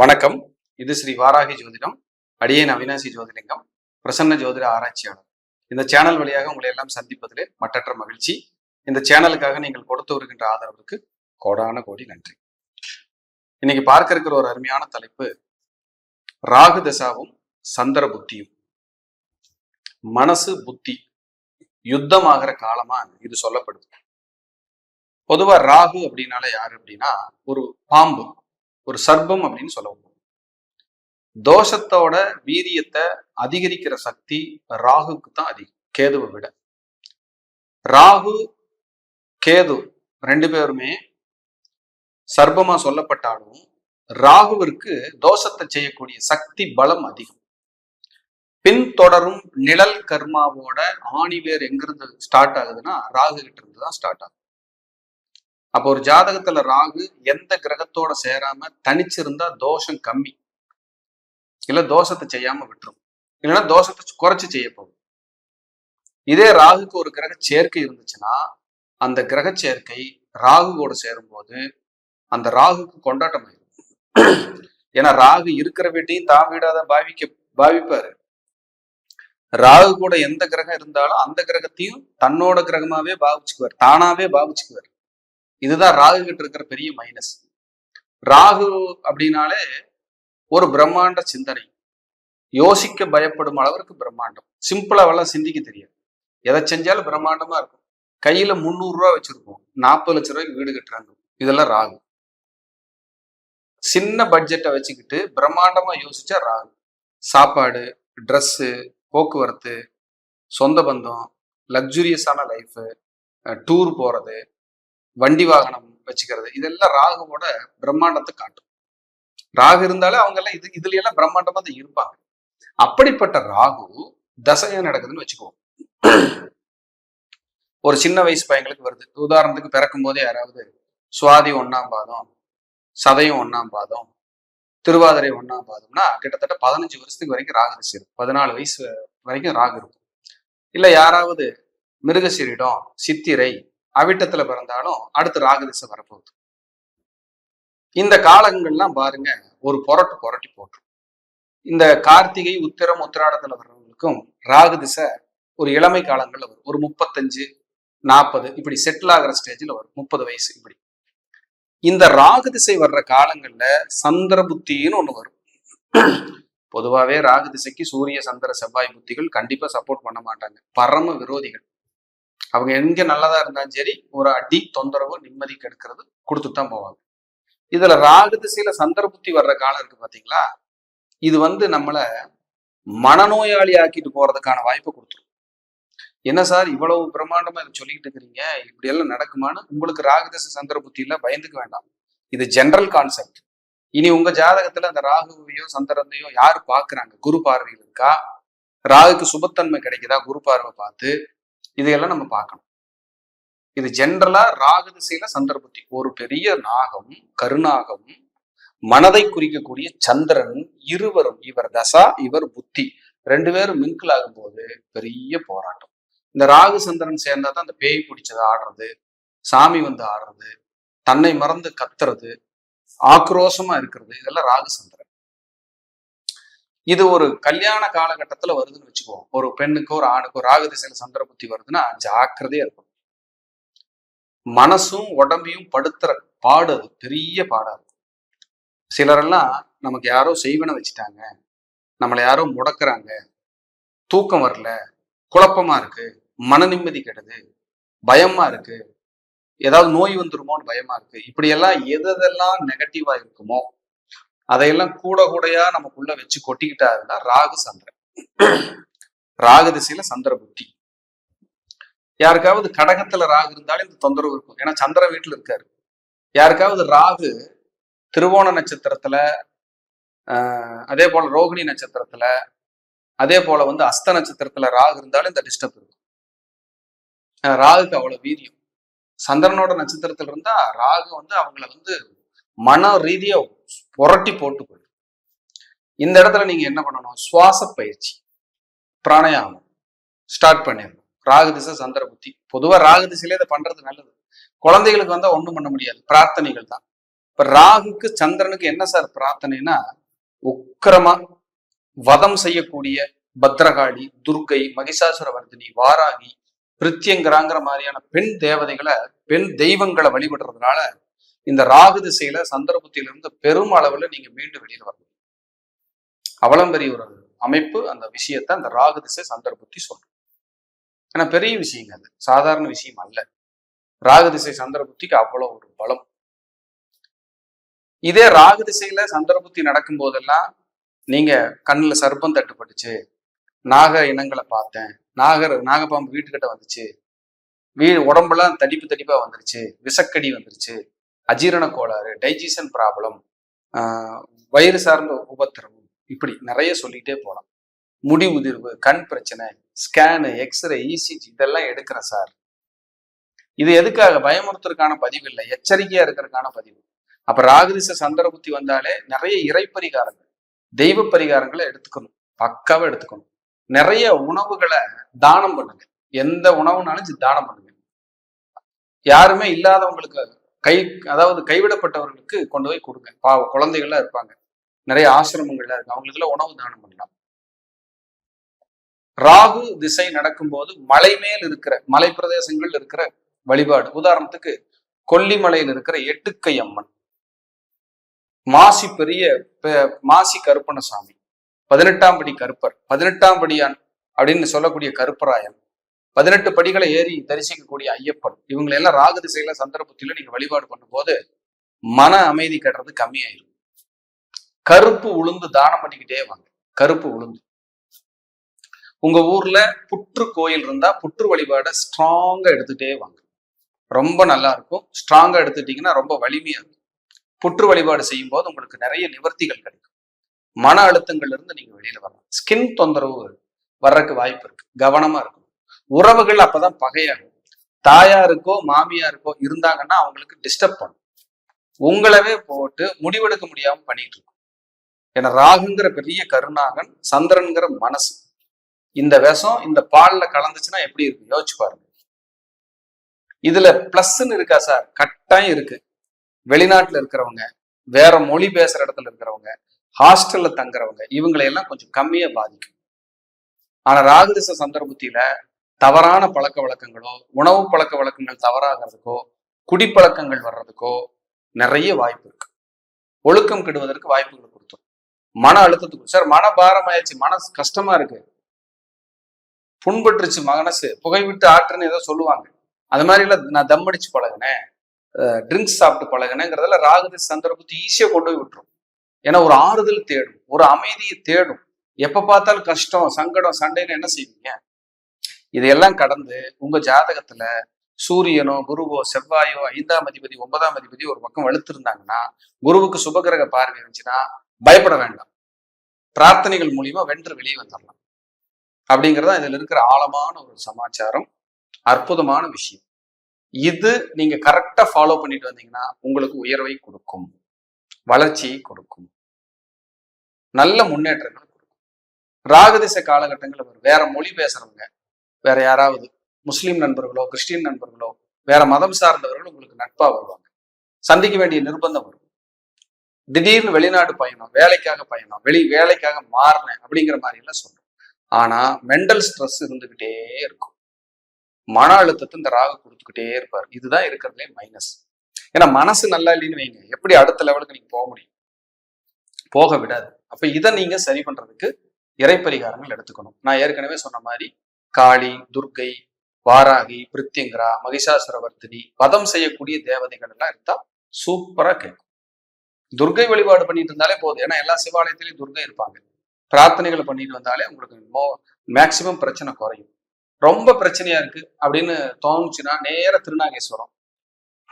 வணக்கம். இது ஸ்ரீ வாராகி ஜோதிடம் அடியேன் அவினாசி ஜோதிலிங்கம் பிரசன்ன ஜோதிட ஆராய்ச்சியாளர். இந்த சேனல் வழியாக உங்களை எல்லாம் சந்திப்பதிலே மற்றற்ற மகிழ்ச்சி. இந்த சேனலுக்காக நீங்கள் கொடுத்து வருகின்ற ஆதரவுக்கு கோடான கோடி நன்றி. இன்னைக்கு பார்க்க இருக்கிற ஒரு அருமையான தலைப்பு ராகு தசாவும் சந்திர புத்தியும். மனசு புத்தி யுத்தமாகிற காலமா இது சொல்லப்படுது. பொதுவா ராகு அப்படின்னால யாரு அப்படின்னா ஒரு பாம்பு. ஒரு சர்பம் அப்படின்னு சொல்லுவோம் தோஷத்தோட வீரியத்தை அதிகரிக்கிற சக்தி ராகுக்கு தான் அதிகம் கேதுவை விட. ராகு கேது ரெண்டு பேருமே சர்பமா சொல்லப்பட்டாலும் ராகுவிற்கு தோஷத்தை செய்யக்கூடிய சக்தி பலம் அதிகம். பின்தொடரும் நிழல் கர்மாவோட ஆணிவேர் எங்கிருந்து ஸ்டார்ட் ஆகுதுன்னா ராகு கிட்ட இருந்து தான் ஸ்டார்ட் ஆகும் அப்போ ஒரு ஜாதகத்துல ராகு எந்த கிரகத்தோட சேராம தனிச்சிருந்தா தோஷம் கம்மி. இல்ல தோஷத்தை செய்யாம விட்டுரும். இல்லைன்னா தோஷத்தை குறைச்சு செய்ய போகும். இதே ராகுக்கு ஒரு கிரக சேர்க்கை இருந்துச்சுன்னா அந்த கிரக சேர்க்கை ராகுவோட சேரும்போது அந்த ராகுக்கு கொண்டாட்டம் ஆயிடும் ஏன்னா ராகு இருக்கிற வீட்டையும் தான் வீடாத பாவிக்க பாவிப்பாரு. ராகு கூட எந்த கிரகம் இருந்தாலும் அந்த கிரகத்தையும் தன்னோட கிரகமாவே பாவிச்சுக்குவார். தானாவே பாவிச்சுக்குவார். இதுதான் ராகு கிட்ட இருக்கிற பெரிய மைனஸ் ராகு அப்படின்னாலே ஒரு பிரம்மாண்ட சிந்தனை. யோசிக்க பயப்படும் அளவிற்கு பிரம்மாண்டம். சிம்பிளாவெல்லாம் சிந்திக்க தெரியாது. எதை செஞ்சாலும் பிரம்மாண்டமா இருக்கும். கையில முந்நூறு ரூபா வச்சிருப்போம். நாற்பது லட்ச ரூபாய்க்கு வீடு கட்டுறாங்க. இதெல்லாம் ராகு. சின்ன பட்ஜெட்டை வச்சுக்கிட்டு பிரம்மாண்டமா யோசிச்சா ராகு. சாப்பாடு ட்ரெஸ்ஸு போக்குவரத்து சொந்த பந்தம் லக்ஸுரியஸான லைஃபு டூர் போறது வண்டி வாகனம் வச்சுக்கிறது. இதெல்லாம் ராகுவோட பிரம்மாண்டத்தை காட்டும். ராகு இருந்தாலே அவங்க எல்லாம் இது இதுல எல்லாம் பிரம்மாண்டமா தான் இருப்பாங்க. அப்படிப்பட்ட ராகு தசையா நடக்குதுன்னு வச்சுக்குவோம். ஒரு சின்ன வயசு பையங்களுக்கு வருது. உதாரணத்துக்கு பிறக்கும் போதே யாராவது சுவாதி ஒன்னாம் பாதம் சதயம் ஒன்னாம் பாதம் திருவாதிரை ஒன்னாம் பாதம்னா கிட்டத்தட்ட பதினஞ்சு வருஷத்துக்கு வரைக்கும் ராகு திசை இருக்கும். பதினாலு வயசு வரைக்கும் ராகு இருக்கும். இல்ல யாராவது மிருகசீரிடம் சித்திரை அவிட்டத்துல பிறந்தாலும் அடுத்து ராகு திசை வரப்போகுது. இந்த காலங்கள்லாம் பாருங்க ஒரு புரட்டு புரட்டி போட்டுரும். இந்த கார்த்திகை உத்திரம் உத்திராடத்துல வர்றவங்களுக்கும் ராகு திசை ஒரு இளமை காலங்கள்ல வரும். ஒரு முப்பத்தஞ்சு நாற்பது இப்படி செட்டில் ஆகிற ஸ்டேஜ்ல வரும். முப்பது வயசு இப்படி. இந்த ராகு திசை வர்ற காலங்கள்ல சந்திர புத்தின்னு ஒண்ணு வரும். பொதுவாவே ராகு திசைக்கு சூரிய சந்திர செவ்வாய் புத்திகள் கண்டிப்பா சப்போர்ட் பண்ண மாட்டாங்க. பரம விரோதிகள். அவங்க எங்க நல்லதா இருந்தாலும் சரி ஒரு அடி தொந்தரவு நிம்மதி கெடுக்கிறது கொடுத்துட்டு தான் போவாங்க. இதுல ராகு திசையில சந்திரபுத்தி வர்ற காலம் இருக்கு பாத்தீங்களா? இது வந்து நம்மள மனநோயாளி ஆக்கிட்டு போறதுக்கான வாய்ப்பை கொடுத்துரும். என்ன சார் இவ்வளவு பிரம்மாண்டமா இதை சொல்லிக்கிட்டு இருக்கிறீங்க? இப்படி எல்லாம் நடக்குமான்னு உங்களுக்கு ராகுதச சந்திர புத்தியில பயந்துக்க வேண்டாம். இது ஜென்ரல் கான்செப்ட் இனி உங்க ஜாதகத்துல அந்த ராகுவையோ சந்திரத்தையோ யாரு பாக்குறாங்க குரு பார்வையில் இருக்கா? ராகுக்கு சுபத்தன்மை கிடைக்குதா? குரு பார்வை பார்த்து இதையெல்லாம் நம்ம பார்க்கணும். இது ஜென்ரலா ராகு திசையில சந்திர ஒரு பெரிய நாகம் கருநாகம் மனதை குறிக்கக்கூடிய சந்திரன் இருவரும் இவர் தசா இவர் புத்தி. ரெண்டு பேரும் மிங்கிள் ஆகும்போது பெரிய போராட்டம். இந்த ராகு சந்திரன் சேர்ந்தா தான் அந்த பேய் பிடிச்சது ஆடுறது சாமி வந்து ஆடுறது தன்னை மறந்து கத்துறது ஆக்ரோஷமா இருக்கிறது. இதெல்லாம் ராகு சந்திரன். இது ஒரு கல்யாண காலகட்டத்துல வருதுன்னு வச்சுக்குவோம். ஒரு பெண்ணுக்கோ ஒரு ஆணுக்கோ ராகு திசையில சந்திர புத்தி வருதுன்னா ஜாக்கிரதையா இருக்கும் மனசும் உடம்பையும் படுத்துற பாடு அது. பெரிய பாடா இருக்கும். சிலரெல்லாம் நமக்கு யாரோ செய்வன வச்சுட்டாங்க. நம்மளை யாரோ முடக்குறாங்க. தூக்கம் வரல. குழப்பமா இருக்கு. மன நிம்மதி கெடுது. பயமா இருக்கு. ஏதாவது நோய் வந்துருமோன்னு பயமா இருக்கு. இப்படியெல்லாம் எதெல்லாம் நெகட்டிவா இருக்குமோ அதையெல்லாம் கூட கூடையா நமக்குள்ள வச்சு கொட்டிக்கிட்டாருன்னா ராகு சந்திரன். ராகு திசையில சந்திர புத்தி. யாருக்காவது கடகத்துல ராகு இருந்தாலும் இந்த தொந்தரவு இருக்கும். ஏன்னா சந்திர வீட்டுல இருக்காரு. யாருக்காவது ராகு திருவோண நட்சத்திரத்துல ஆஹ் அதே போல ரோகிணி நட்சத்திரத்துல அதே போல வந்து அஸ்த நட்சத்திரத்துல ராகு இருந்தாலும் இந்த டிஸ்டர்ப் இருக்கும். ராகுக்கு அவ்வளவு வீரியம். சந்திரனோட நட்சத்திரத்துல இருந்தா ராகு வந்து அவங்கள வந்து மன ரீதியா புரட்டி போட்டு இந்த இடத்துல நீங்க என்ன பண்ணணும்? சுவாச பயிற்சி. பிராணயாமம். ஸ்டார்ட் பண்ணிடணும். ராகு திசை சந்திர புத்தி. பொதுவாக ராகு திசையிலே இதை பண்றது நல்லது. குழந்தைகளுக்கு வந்தால் ஒன்றும் பண்ண முடியாது. பிரார்த்தனைகள் தான். இப்ப ராகுக்கு சந்திரனுக்கு என்ன சார் பிரார்த்தனைனா உக்கிரமா வதம் செய்யக்கூடிய பத்ரகாளி துர்கை மகிஷாசுரவர்தினி வாராகி பிரித்யங்கராங்கிற மாதிரியான பெண் தேவதைகளை பெண் தெய்வங்களை வழிபடுறதுனால இந்த ராகு திசையில சந்தர்ப்பத்திலிருந்து பெரும் அளவுல நீங்க மீண்டும் வெளியில் வரணும். அவ்வளவு பெரிய ஒரு அமைப்பு அந்த விஷயத்தை அந்த ராகு திசை சந்தர்ப்பத்தி சொல்றோம் ஏன்னா பெரிய விஷயங்க அது. சாதாரண விஷயம் அல்ல. ராகு திசை சந்திரபுத்திக்கு அவ்வளவு ஒரு பலம். இதே ராகு திசையில சந்திரபுத்தி நடக்கும் போதெல்லாம் நீங்க கண்ணுல சர்ப்பம் தட்டுப்பட்டுச்சு. நாக இனங்களை பார்த்தேன். நாகர் நாகப்பாம்பு வீட்டுக்கிட்ட வந்துச்சு. வீ உடம்புலாம் தடிப்பு தடிப்பா வந்துருச்சு. விசக்கடி வந்துருச்சு. அஜீரண கோளாறு டைஜிஷன் ப்ராப்ளம் வயிறு சார்ந்த உபத்திரவம் இப்படி நிறைய சொல்லிட்டே போகலாம் முடி உதிர்வு கண் பிரச்சனை ஸ்கேனு எக்ஸ்ரே இசிஜி இதெல்லாம் எடுக்கிறேன் சார் இது எதுக்காக? பயமுறுத்துறதுக்கான பதிவு இல்லை. எச்சரிக்கையா இருக்கிறதுக்கான பதிவு. அப்ப ராகதிச சந்திரபுத்தி வந்தாலே நிறைய இறை பரிகாரங்கள் தெய்வ பரிகாரங்களை எடுத்துக்கணும். பக்காவா எடுத்துக்கணும். நிறைய உணவுகளை தானம் பண்ணுங்க. எந்த உணவுனாலும் தானம் பண்ணுங்க. யாருமே இல்லாதவங்களுக்கு கை அதாவது கைவிடப்பட்டவர்களுக்கு கொண்டு போய் கொடுங்க. பாவ குழந்தைகள்லாம் இருப்பாங்க. நிறைய ஆசிரமங்கள்லாம் இருக்கு. அவங்களுக்கு எல்லாம் உணவு தானம் பண்ணலாம். ராகு திசை நடக்கும்போது மலை மேல் இருக்கிற மலை பிரதேசங்கள் இருக்கிற வழிபாடு. உதாரணத்துக்கு கொல்லிமலையில் இருக்கிற எட்டுக்கை அம்மன் மாசி பெரிய மாசி கருப்பணசாமி பதினெட்டாம் படி கருப்பர். பதினெட்டாம் படியான் அப்படின்னு சொல்லக்கூடிய கருப்பராயன். பதினெட்டு படிகளை ஏறி தரிசிக்கக்கூடிய ஐயப்பன். இவங்களை எல்லாம் ராகு திசையில சந்தர்ப்பத்தில நீங்க வழிபாடு பண்ணும்போது மன அமைதி கட்டுறது கம்மியாயிரும். கருப்பு உளுந்து தானம் பண்ணிக்கிட்டே வாங்க. கருப்பு உளுந்து. உங்க ஊர்ல புற்று கோயில் இருந்தா புற்று வழிபாடை ஸ்ட்ராங்கா எடுத்துட்டே வாங்க. ரொம்ப நல்லா இருக்கும். ஸ்ட்ராங்கா எடுத்துட்டீங்கன்னா ரொம்ப வலிமையா இருக்கும். புற்று வழிபாடு செய்யும் போது உங்களுக்கு நிறைய நிவர்த்திகள் கிடைக்கும். மன அழுத்தங்கள்ல இருந்து நீங்க வெளியில வரலாம். ஸ்கின் தொந்தரவு வர்றதுக்கு வாய்ப்பு இருக்கு. கவனமா இருக்கும் உறவுகள் அப்பதான் பகையாகும். தாயாருக்கோ மாமியாருக்கோ இருந்தாங்கன்னா அவங்களுக்கு டிஸ்டர்ப் பண்ணும். உங்களவே போட்டு முடிவெடுக்க முடியாம பண்ணிட்டு இருக்கும். ஏன்னா ராகுங்கிற பெரிய கருணாகன் சந்திரன்கிற மனசு. இந்த விஷம் இந்த பால்ல கலந்துச்சுன்னா எப்படி இருக்கு? யோசிச்சு பாருங்க. இதுல பிளஸ்ன்னு இருக்கா சார்? கட்டாயம் இருக்கு. வெளிநாட்டுல இருக்கிறவங்க வேற மொழி பேசுற இடத்துல இருக்கிறவங்க ஹாஸ்டல்ல தங்குறவங்க இவங்களையெல்லாம் கொஞ்சம் கம்மியா பாதிக்கும். ஆனா ராகுதிச சந்தர்ப்பத்தில தவறான பழக்க வழக்கங்களோ உணவு பழக்க வழக்கங்கள் தவறாகிறதுக்கோ குடிப்பழக்கங்கள் வர்றதுக்கோ நிறைய வாய்ப்பு இருக்கு. ஒழுக்கம் கெடுவதற்கு வாய்ப்புகளை கொடுத்தோம். மன அழுத்தத்துக்கு சார் மன பாரம் ஆயிடுச்சு மனசு கஷ்டமா இருக்கு. புண்பட்டுருச்சு மனசு. புகை விட்டு ஆற்றுன்னு ஏதோ சொல்லுவாங்க. அது மாதிரி இல்ல நான் தம் அடிச்சு பழகினேன். ட்ரிங்க்ஸ் சாப்பிட்டு பழகினேங்கிறதுல ராகுதி சந்தர்ப்பத்தை ஈஸியா கொண்டு போய் விட்டுரும். ஏன்னா ஒரு ஆறுதல் தேடும் ஒரு அமைதியை தேடும். எப்ப பார்த்தாலும் கஷ்டம் சங்கடம் சண்டைன்னு என்ன செய்வீங்க? இதையெல்லாம் கடந்து உங்க ஜாதகத்துல சூரியனோ குருவோ செவ்வாயோ ஐந்தாம் அதிபதி ஒன்பதாம் அதிபதி ஒரு பக்கம் வலுத்திருந்தாங்கன்னா குருவுக்கு சுபகிரக பார்வை இருந்துச்சுன்னா பயப்பட வேண்டாம். பிரார்த்தனைகள் மூலியமா வென்று வெளியே வந்துடலாம் அப்படிங்கிறதா இதுல இருக்கிற ஆழமான ஒரு சமாச்சாரம் அற்புதமான விஷயம். இது நீங்க கரெக்டா ஃபாலோ பண்ணிட்டு வந்தீங்கன்னா உங்களுக்கு உயர்வை கொடுக்கும் வளர்ச்சியை கொடுக்கும் நல்ல முன்னேற்றங்களை கொடுக்கும். ராகதிச காலகட்டங்கள் வேற மொழி பேசுறவங்க வேற யாராவது முஸ்லீம் நண்பர்களோ கிறிஸ்டின் நண்பர்களோ வேற மதம் சார்ந்தவர்கள் உங்களுக்கு நட்பா வருவாங்க. சந்திக்க வேண்டிய நிர்பந்தம் வரும். திடீர்னு வெளிநாடு பயணம் வேலைக்காக பயணம் வெளி வேலைக்காக மாறினேன் அப்படிங்கிற மாதிரி எல்லாம் சொல்றோம். ஆனா மென்டல் ஸ்ட்ரெஸ் இருந்துகிட்டே இருக்கும். மன அழுத்தத்தை இந்த ராகு கொடுத்துக்கிட்டே இருப்பார். இதுதான் இருக்கிறதுலே மைனஸ் ஏன்னா மனசு நல்லா இல்லைன்னு வைங்க. எப்படி அடுத்த லெவலுக்கு நீங்க போக முடியும்? போக விடாது. அப்ப இதை நீங்க சரி பண்றதுக்கு இறைப்பரிகாரங்கள் எடுத்துக்கணும். நான் ஏற்கனவே சொன்ன மாதிரி காளி துர்கை வாராகி பிருத்திங்கரா மகிஷாசுரவர்த்தினி வதம் செய்யக்கூடிய தேவதைகள் எல்லாம் இருந்தா சூப்பரா கேட்கும் துர்கை வழிபாடு பண்ணிட்டு இருந்தாலே போதும். ஏன்னா எல்லா சிவாலயத்திலையும் துர்கை இருப்பாங்க. பிரார்த்தனைகளை பண்ணிட்டு வந்தாலே உங்களுக்கு மோ மேக்சிமம் பிரச்சனை குறையும். ரொம்ப பிரச்சனையா இருக்கு அப்படின்னு தோணுச்சுன்னா நேர திருநாகேஸ்வரம்.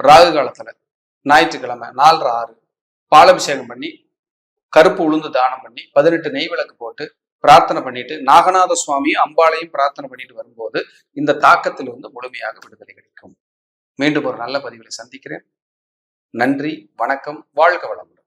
ராகு காலத்துல ஞாயிற்றுக்கிழமை நாலரை ஆறு பாலபிஷேகம் பண்ணி கருப்பு உளுந்து தானம் பண்ணி பதினெட்டு நெய் விளக்கு போட்டு பிரார்த்தனை பண்ணிட்டு நாகநாத சுவாமியும் அம்பாளையும் பிரார்த்தனை பண்ணிட்டு வரும்போது இந்த தாக்கத்திலிருந்து முழுமையாக விடுதலை கிடைக்கும். மீண்டும் ஒரு நல்ல பதிவில் சந்திக்கிறேன். நன்றி வணக்கம் வாழ்க வளமுடன்.